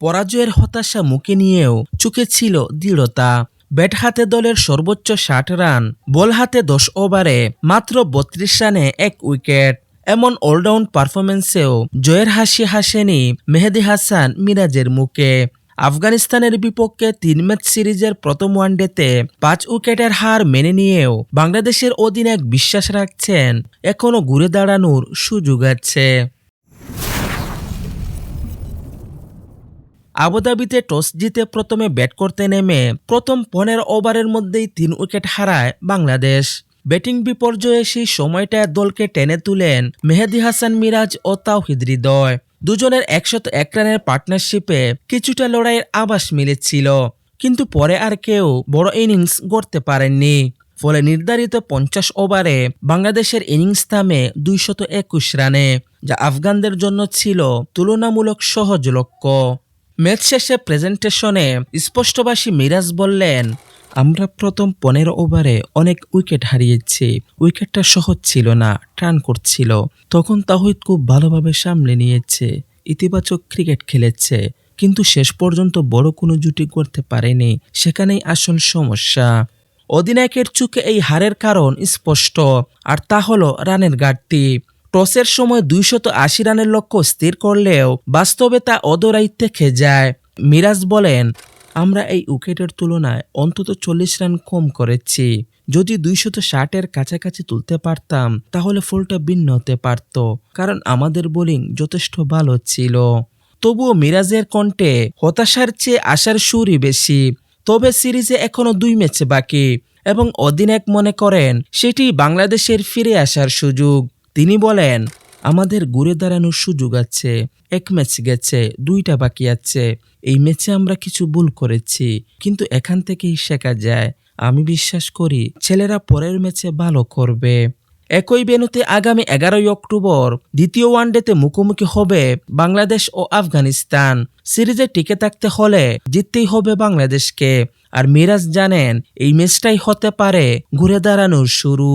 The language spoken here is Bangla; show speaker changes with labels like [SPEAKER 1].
[SPEAKER 1] পরাজয়ের হতাশা মুখে নিয়েও চোখে ছিল দৃঢ়তা। ব্যাট হাতে দলের সর্বোচ্চ ষাট রান, বল হাতে দশ ওভারে মাত্র বত্রিশ রানে এক উইকেট। এমন অলরাউন্ড পারফরমেন্সেও জয়ের হাসি হাসেনি মেহেদি হাসান মিরাজের মুখে। আফগানিস্তানের বিপক্ষে তিন ম্যাচ সিরিজের প্রথম ওয়ানডেতে পাঁচ উইকেটের হার মেনে নিয়েও বাংলাদেশের অধিনায়ক বিশ্বাস রাখছেন এখনও ঘুরে দাঁড়ানোর সুযোগ আছে। আবুধাবিতে টস জিতে প্রথমে ব্যাট করতে নেমে প্রথম পনেরো ওভারের মধ্যেই তিন উইকেট হারায় বাংলাদেশ। ব্যাটিং বিপর্যয়ে সেই সময়টায় দলকে টেনে তুলেন মেহেদি হাসান মিরাজ ও তাওহিদ হৃদয়। দুজনের একশত এক রানের পার্টনারশিপে কিছুটা লড়াইয়ের আভাস মিলেছিল, কিন্তু পরে আর কেউ বড় ইনিংস গড়তে পারেননি। ফলে নির্ধারিত পঞ্চাশ ওভারে বাংলাদেশের ইনিংস থামে দুইশত একুশ রানে, যা আফগানদের জন্য ছিল তুলনামূলক সহজ লক্ষ্য। ম্যাচ শেষে প্রেজেন্টেশনে স্পষ্টবাসী মিরাজ বললেন, আমরা প্রথম পনেরো ওভারে অনেক উইকেট হারিয়েছি। উইকেটটা সহজ ছিল না টার্ন করছিল। তখন তাহিদ খুব ভালোভাবে সামলে নিয়েছে। ইতিবাচক ক্রিকেট খেলেছে। কিন্তু শেষ পর্যন্ত বড় কোনো জুটি করতে পারেনি। সেখানেই আসল সমস্যা। অধিনায়কের চোখে এই হারের কারণ স্পষ্ট। আর তা হলো রানের ঘাটতি। টসের সময় দুইশত আশি রানের লক্ষ্য স্থির করলেও বাস্তবে তা অদরাইত্যে খেয়ে যায়। মিরাজ বলেন, আমরা এই উইকেটের তুলনায় অন্তত চল্লিশ রান কম করেছি। যদি দুইশত ষাটের কাছাকাছি তুলতে পারতাম, তাহলে ফলটা ভিন্ন হতে পারত, কারণ আমাদের বোলিং যথেষ্ট ভালো ছিল। তবুও মিরাজের কণ্ঠে হতাশার চেয়ে আশার সুরই বেশি। তবে সিরিজে এখনও দুই ম্যাচ বাকি এবং অধিনায়ক মনে করেন, সেটি বাংলাদেশের ফিরে আসার সুযোগ। তিনি বলেন, আমাদের ঘুরে দাঁড়ানোর সুযোগ আছে, এক ম্যাচ গেছে, দুইটা বাকি আছে, এই ম্যাচে আমরা কিছু ভুল করেছি, কিন্তু এখান থেকেই শেখা যায়। আমি বিশ্বাস করি ছেলেরা পরের ম্যাচে ভালো করবে। একই বেনুতে আগামী এগারোই অক্টোবর দ্বিতীয় ওয়ানডেতে মুখোমুখি হবে বাংলাদেশ ও আফগানিস্তান। সিরিজে টিকে থাকতে হলে জিততেই হবে বাংলাদেশকে। আর মিরাজ জানেন, এই ম্যাচটাই হতে পারে ঘুরে দাঁড়ানোর শুরু।